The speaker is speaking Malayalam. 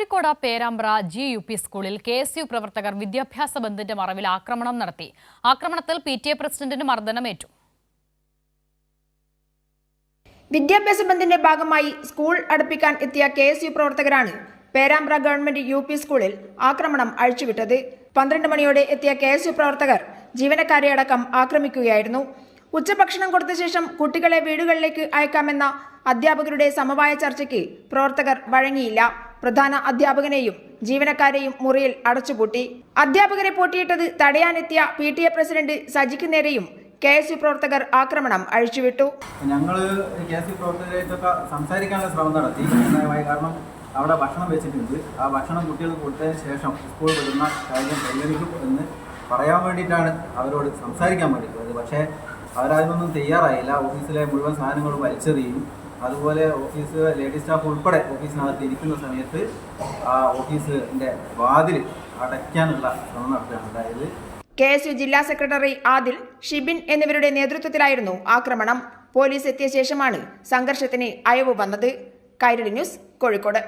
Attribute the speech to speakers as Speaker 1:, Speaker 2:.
Speaker 1: Kozhikode Perambra G U P സ്കൂളിൽ കെ എസ് യു പ്രവർത്തകർ വിദ്യാഭ്യാസ ബന്ധിന്റെ മറവിൽ ആക്രമണം നടത്തി. ആക്രമണത്തിൽ പി ടി എ പ്രസിഡന്റിന് മർദ്ദനമേറ്റു
Speaker 2: വിദ്യാഭ്യാസ ബന്ദിന്റെ ഭാഗമായി സ്കൂൾ അടുപ്പിക്കാൻ എത്തിയ കെ എസ് യു പ്രവർത്തകരാണ് പേരാമ്പ്ര ഗവൺമെന്റ് യു പി സ്കൂളിൽ ആക്രമണം അഴിച്ചുവിട്ടത്. പന്ത്രണ്ട് മണിയോടെ എത്തിയ കെ എസ് യു പ്രവർത്തകർ ജീവനക്കാരെ അടക്കം ആക്രമിക്കുകയായിരുന്നു. ഉച്ചഭക്ഷണം കൊടുത്ത ശേഷം കുട്ടികളെ വീടുകളിലേക്ക് അയക്കാമെന്ന അധ്യാപകരുടെ സമവായ ചർച്ചയ്ക്ക് പ്രവർത്തകർ വഴങ്ങിയില്ല. പ്രധാന അധ്യാപകനെയും ജീവനക്കാരെയും മുറിയിൽ അടച്ചുപൂട്ടി. അധ്യാപകരെ പൂട്ടിയിട്ടത് തടയാനെത്തിയ പി ടി എ പ്രസിഡന്റ് സജിക്ക് നേരെയും കെ എസ് യു പ്രവർത്തകർ ആക്രമണം അഴിച്ചുവിട്ടു.
Speaker 3: ഞങ്ങൾ കെ എസ് യു പ്രവർത്തകരായിട്ടൊക്കെ സംസാരിക്കാനുള്ള ശ്രമം നടത്തി. കാരണം അവിടെ ഭക്ഷണം വെച്ചിട്ടുണ്ട്. ആ ഭക്ഷണം കുട്ടികൾ കൊടുത്തതിന് ശേഷം സ്കൂൾ വിടുന്ന കാര്യം പരിഗണിക്കും എന്ന് പറയാൻ വേണ്ടിയിട്ടാണ് അവരോട് സംസാരിക്കാൻ വേണ്ടി പോയത് പക്ഷേ അവരതിനൊന്നും തയ്യാറായില്ല. ഓഫീസിലെ മുഴുവൻ സാധനങ്ങളും വലിച്ചെറിയും. അതുപോലെ ഓഫീസ് ലേഡി സ്റ്റാഫ് ഉൾപ്പെടെ ഓഫീസിനകത്ത് ഇരിക്കുന്ന സമയത്ത് ആ ഓഫീസിന്റെ വാതിൽ അടയ്ക്കാനുള്ള ശ്രമം നടത്തുകയാണ്.
Speaker 2: കെ എസ് യു ജില്ലാ സെക്രട്ടറി ആദിൽ ഷിബിൻ എന്നിവരുടെ നേതൃത്വത്തിലായിരുന്നു ആക്രമണം. പോലീസ് എത്തിയ ശേഷമാണ് സംഘർഷത്തിന് അയവ് വന്നത്. കൈരളി ന്യൂസ് കോഴിക്കോട്.